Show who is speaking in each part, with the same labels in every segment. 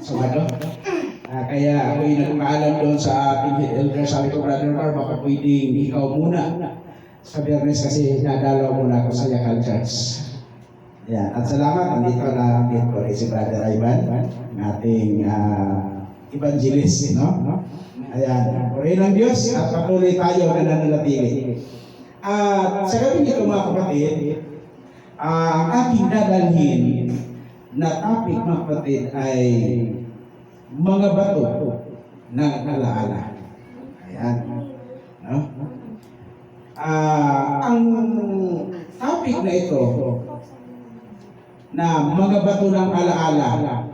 Speaker 1: Sabado. Ah, kaya ako'y nagpaalam doon sa aking elder. Sabi ko, Brother Mar, baka pwedeng ikaw muna sa Biyernes kasi nadalaw muna ako sa Yakal Church. Yan. At salamat, nandito na meet ko si Brother Ivan, ating ah, evangelist, no? Ayan. Purihin ng Diyos at patuloy tayo na nananatili. At sa gabi nito mga kapatid, ah, ang aking dadalhin na topic mga kapatid ay mga bato ng alaala. Ayan. No? Ah, ang topic na ito na mga bato ng alaala.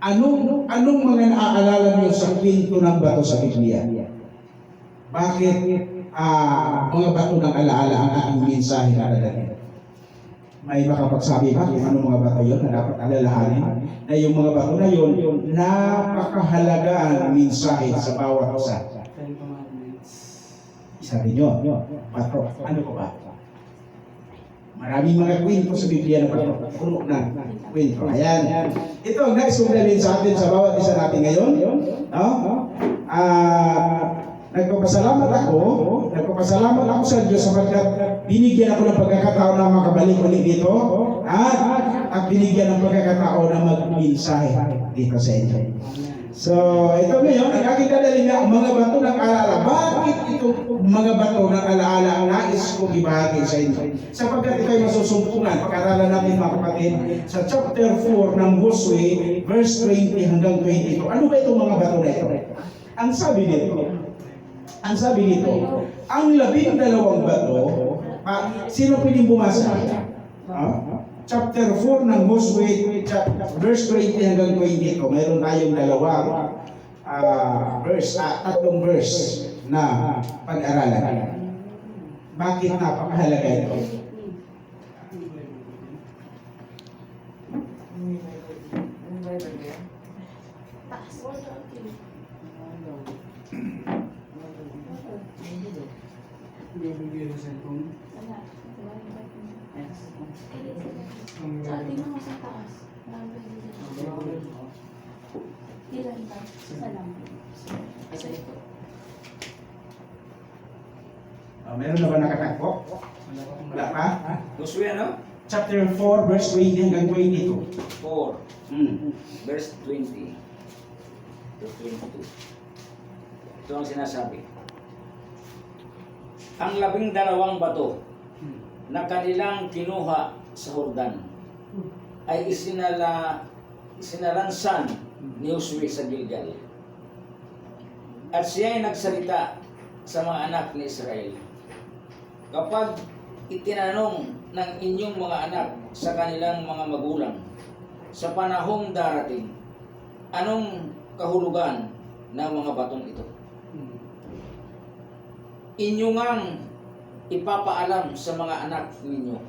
Speaker 1: Anong anong mga naaalala niyo sa kwento ng bato sa Biblia? Bakit ah, mga bato ng alaala ang aking mensahe na dadalhin? May makapagsabi ba kung anong mga bato yun na dapat alalahanin? Na yung mga bato na yun, napakahalaga ang mensahe sa bawat isa. Isa rin yun, bato. Ano ko ba? Maraming mga kwento sa Biblia na bato. Puno na kwento. Ayan. Ito ang kong dalhin sa atin sa bawat isa natin ngayon. No? Ah, nagpapasalamat ako, nagpapasalamat ako sa Diyos sapagkat binigyan ako ng pagkakataon na makabalik ulit dito at at binigyan ng pagkakataon na magmensahe dito sa inyo. So, ito ngayon, ang aking dadalhin nga, ang mga bato ng alaala. Bakit itong mga bato ng alaala ang nais kong ibahagi sa inyo? Sapagkat ito ay masusumpungan, pag-aralan natin mga kapatid, sa chapter 4 ng Josue, verse 20 hanggang 22. Ano ba itong mga bato na ito? Ang sabi nito, ang sabi nito, ang labing dalawang bato, ah, sino pwedeng bumasa? Ah? chapter 4 ng chap- verse 20 hanggang 22, mayroon tayong dalawang ah, verse, ah, tatlong verse na pag-aralan. Bakit napakahalaga ito?
Speaker 2: Sa tingnan mo sa taas. Marami dito. Ilan ba? Isa lang.
Speaker 1: Ah, meron na ba nakatakpo? Wala pa?
Speaker 3: Joshua, ano?
Speaker 1: Chapter 4, verse 20 hanggang 22.
Speaker 3: 4,
Speaker 1: Hmm.
Speaker 3: verse 20 to 22. Ito ang sinasabi. Ang labing dalawang bato na kanilang kinuha sa Hordan ay isinala, isinalansan ni Joshua sa Gilgal. At siya ay nagsalita sa mga anak ni Israel. Kapag itinanong ng inyong mga anak sa kanilang mga magulang sa panahong darating, anong kahulugan ng mga batong ito? Inyo ngang ipapaalam sa mga anak ninyo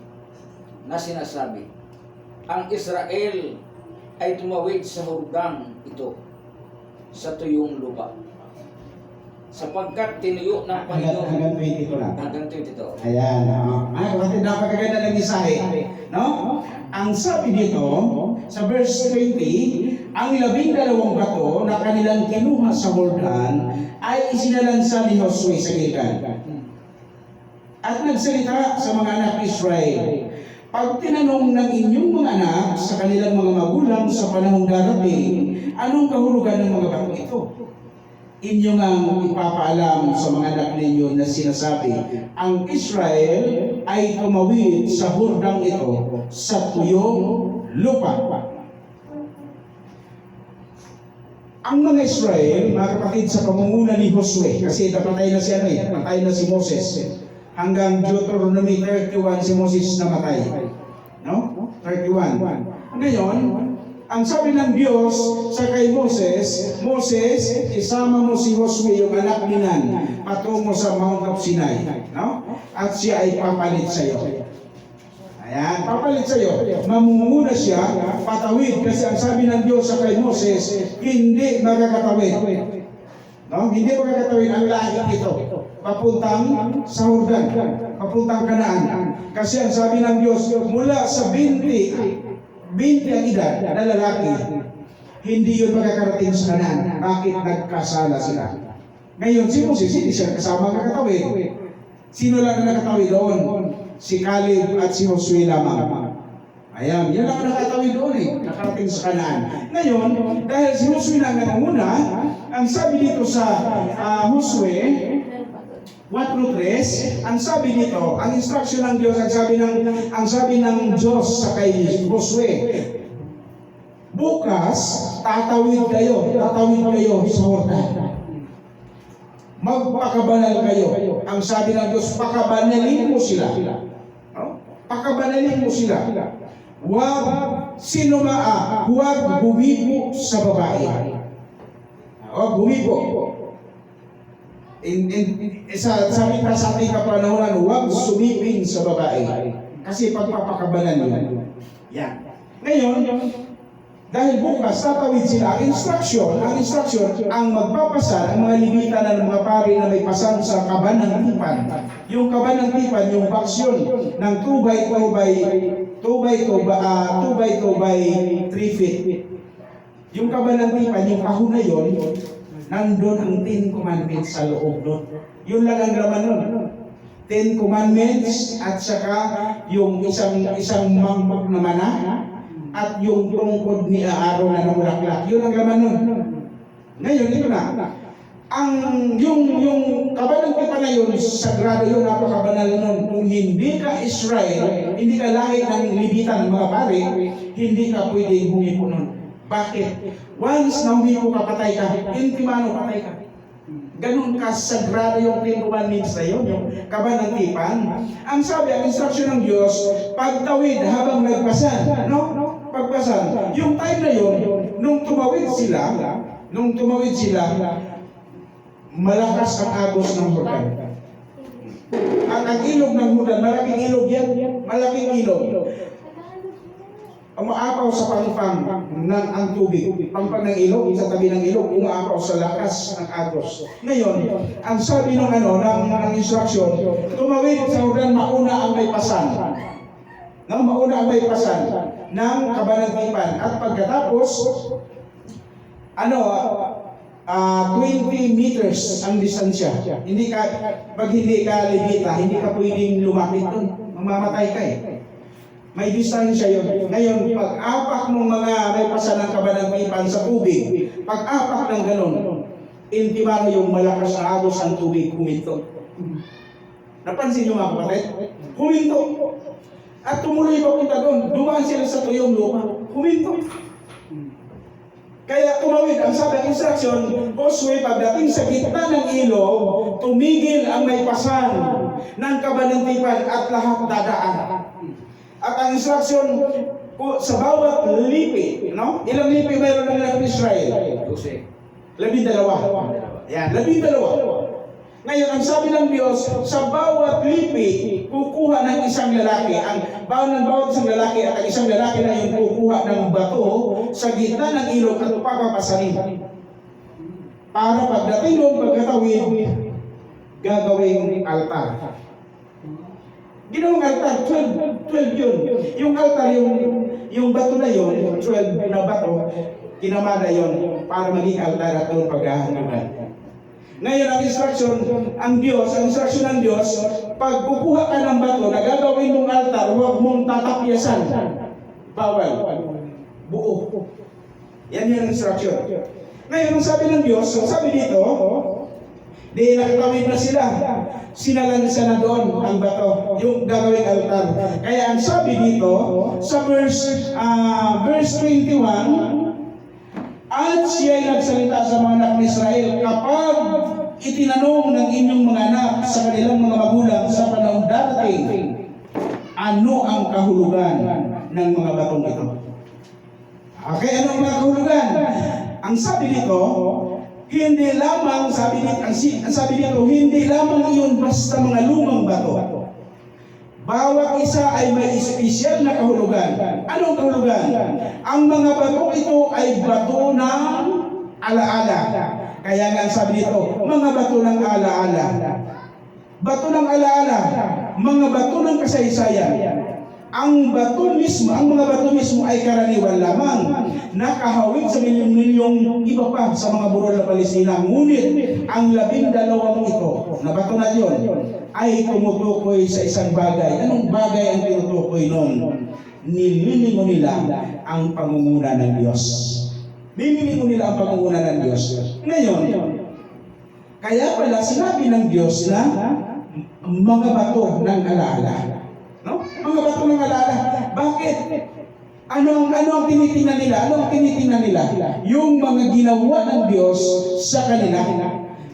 Speaker 3: na sinasabi, ang Israel ay tumawid sa hurgang ito sa tuyong lupa. Sapagkat tinuyo ng Panginoon
Speaker 1: hanggang 22 lang.
Speaker 3: hanggang 22.
Speaker 1: Ayan. Uh, mga kapatid, napakaganda ng mensahe. No? Ang sabi dito, sa verse 20, ang labing dalawang bato na kanilang kinuha sa Jordan ay isinalansa ni Josue sa Gilgal. At nagsalita sa mga anak Israel, pag tinanong ng inyong mga anak sa kanilang mga magulang sa panahong darating, anong kahulugan ng mga bato ito? Inyo ang ipapaalam sa mga anak ninyo na sinasabi, ang Israel ay tumawid sa hurdang ito sa tuyong lupa. Ang mga Israel, mga kapatid sa pamumuna ni Josue, kasi napatay na si ano eh, na si Moses. Hanggang Deuteronomy 31 si Moses namatay. No? 31. Ngayon, ang sabi ng Diyos sa kay Moses, Moses, isama mo si Josue, yung anak ni Nan, patungo sa Mount of Sinai. No? At siya ay papalit sa iyo. Ayan, papalit sa iyo. Mamumuna siya, patawid, kasi ang sabi ng Diyos sa kay Moses, hindi magkakatawid. No? Hindi magkakatawid ang lahi ito. Papuntang sa Jordan, papuntang Kanaan. Kasi ang sabi ng Diyos, mula sa binti, binti ang edad na lalaki, hindi yun makakarating sa kanan. Bakit nagkasala sila? Ngayon, si Moses, hindi siya kasama ang nakatawid. Sino lang ang nakatawid doon? Si Caleb at si Josue lamang. Ayan, yun ang nakatawid doon eh, nakarating sa kanaan. Ngayon, dahil si Josue na ang nanguna, ang sabi dito sa ah, Josue,
Speaker 2: Meron pa doon.
Speaker 1: 4.3, ang sabi dito, ang instruction ng Diyos, ang sabi ng, ang sabi ng Diyos sa kay Josue, bukas, tatawid kayo, tatawid kayo sa Jordan. Magpakabanal kayo. Ang sabi ng Diyos, pakabanalin mo sila. No? Pakabanalin mo sila. Huwag sinumaa, huwag bumibo sa babae. Huwag bumibo. In, in, in, sa, sabi pa sa ating kapanahonan, huwag sumiping sa babae. Kasi pagpapakabalan yun. Yan. Ngayon, dahil bukas tatawid sila, ang instruction, ang instruction, ang magpapasan, ang mga libitan ng mga pari na may pasan sa kaban ng tipan. Yung kaban ng tipan, yung baksyon ng 2 by 2 by 2 by 2 by, ah, 2 by 2 by 3 feet. Yung kaban ng tipan, yung kahon na yun, nandun ang Ten Commandments sa loob doon. Yun lang ang laman nun. Ten Commandments at saka yung isang isang mangkok na mana at yung tungkod ni Aaron na namulaklak. Yun ang laman nun. Ngayon, ito na. Ang yung yung kabanang kita na yun, sagrado yun, napakabanal nun. Kung hindi ka Israel, hindi ka lahi ng libitan mga pare, hindi ka pwedeng humipo nun. Bakit? Once na humipo ka, patay ka. Intimano, patay ka. Ganun ka sagrado yung Ten Commandments na yun, yung kaban ng tipan. Ang sabi, ang instruction ng Diyos, pagtawid habang nagpasan. No? Pagpasan. Yung time na yun, nung tumawid sila, nung tumawid sila, malakas ang agos ng Jordan. At ang ilog ng Jordan, malaking ilog yan. Malaking ilog. Umaapaw sa pangpang ng ang tubig. Pangpang ng ilog, sa tabi ng ilog, umaapaw sa lakas ng agos. Ngayon, ang sabi ng ano, ng, ng instruction, tumawid sa Jordan, mauna ang may pasan. No, mauna ang may pasan ng kabanatipan. At pagkatapos, ano, ah 20 meters ang distansya. Hindi ka, pag hindi ka libita, hindi ka pwedeng lumapit doon. Mamamatay ka eh. May distansya yun. Ngayon, pag-apak ng mga may pasan ng kabanatipan sa tubig, pag-apak ng ganun, intimano yung malakas na agos ng tubig huminto. Napansin niyo mga kapatid? Huminto. At tumuloy papunta doon. Dumaan sila sa tuyong lupa. Huminto. Kaya tumawid, ang sabi ng instruction, Josue, pagdating sa gitna ng ilog, tumigil ang may pasan ng kabanantipan at lahat dadaan. At ang instruction po, sa bawat lipi, no? Ilang lipi mayroon ng ng Israel? Labing dalawa. Yan, labing dalawa. Ngayon, ang sabi ng Diyos, sa bawat lipi, kukuha ng isang lalaki, ang bawat ng bawat isang lalaki at ang isang lalaki na yung kukuha ng bato sa gitna ng ilog at papapasanin. Para pagdating doon, pagkatawid, gagawing altar. Ginawang altar, 12, 12 yun. Yung altar, yung, yung bato na yun, 12 na bato, kinamada yun para maging altar at doon paghahangaman. Ngayon, ang instruction, ang Diyos, ang instruction ng Diyos, pag kukuha ka ng bato na gagawin mong altar, huwag mong tatapyasan. Bawal. Buo. Yan yung instruction. Ngayon, ang sabi ng Diyos, ang sabi dito, di nakatawid na sila. Sinalansa na doon ang bato, yung gagawing altar. Kaya ang sabi dito, sa verse, ah, verse 21, at siya'y nagsalita sa mga anak ni Israel kapag itinanong ng inyong mga anak sa kanilang mga magulang sa panahon darating, ano ang kahulugan ng mga batong ito? Okay, ano ang kahulugan? Ang sabi dito, hindi lamang, sabi dito, ang, sabi dito, hindi lamang iyon basta mga lumang bato. Bawat isa ay may espesyal na kahulugan. Anong kahulugan? Ang mga bato ito ay bato ng alaala. Kaya nga sabi dito, mga bato ng alaala. Bato ng alaala, mga bato ng kasaysayan. Ang bato mismo, ang mga bato mismo ay karaniwan lamang nakahawig sa milyong-milyong iba pa sa mga burol na Palestina. Ngunit ang labing dalawang ito, na bato na yun, ay tumutukoy sa isang bagay. Anong bagay ang tinutukoy nun? Nililingo nila ang pangunguna ng Diyos. Nililingo nila ang pangunguna ng Diyos. Ngayon, kaya pala sinabi ng Diyos na mga bato ng alaala. Mga bato ng alaala. Bakit? Ano ang ano ang tinitingnan nila? Ano ang tinitingnan nila? Yung mga ginawa ng Diyos sa kanila.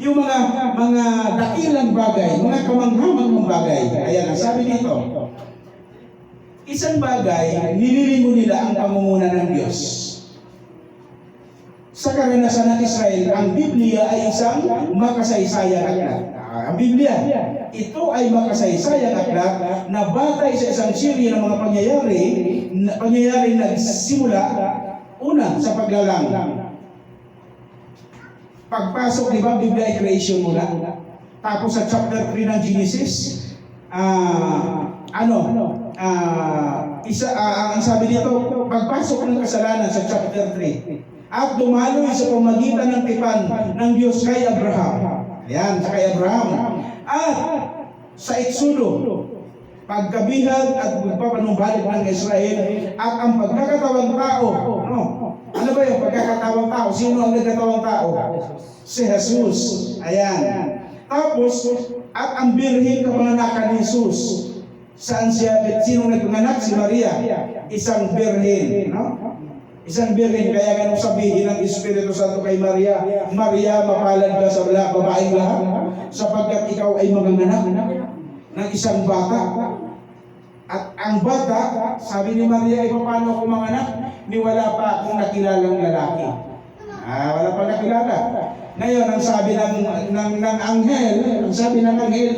Speaker 1: Yung mga mga dakilang bagay, mga kamanghamang bagay. Ayan, ang sabi dito. Isang bagay, nililingo nila ang pamumunan ng Diyos. Sa karanasan ng Israel, ang Biblia ay isang makasaysayang aklat. Ang Biblia, ito ay makasaysayang aklat na batay sa isang serye ng mga pangyayari, na pangyayari na nagsimula una sa paglalang. Pagpasok, di ba, Biblia ay creation muna. Tapos sa chapter 3 ng Genesis, ah, ano, ah, isa, ah, ang sabi dito, pagpasok ng kasalanan sa chapter 3, at dumaloy sa pamagitan ng tipan ng Diyos kay Abraham. Ayan, sa kay Abraham. At sa Exodo, pagkabihag at pagpapanumbalik ng Israel at ang pagkakatawang tao. Ano? Ano ba yung pagkakatawang tao? Sino ang nagkatawang tao? Si Jesus. Ayan. Tapos, at ang birhen kapanganakan ni Jesus. Saan siya, sino nagpanganak? Si Maria. Isang birhen. No? Isang birhen, kaya ganun sabihin ng Espiritu Santo kay Maria, Maria, mapalad ka sa lahat, babaeng lahat, sapagkat ikaw ay manganganak ng isang bata. At ang bata, sabi ni Maria, ay paano ko manganak? Ni wala pa akong nakilalang lalaki. Ah, wala pa nakilala. Ngayon, ang sabi ng, ng, ng anghel, ang sabi ng anghel,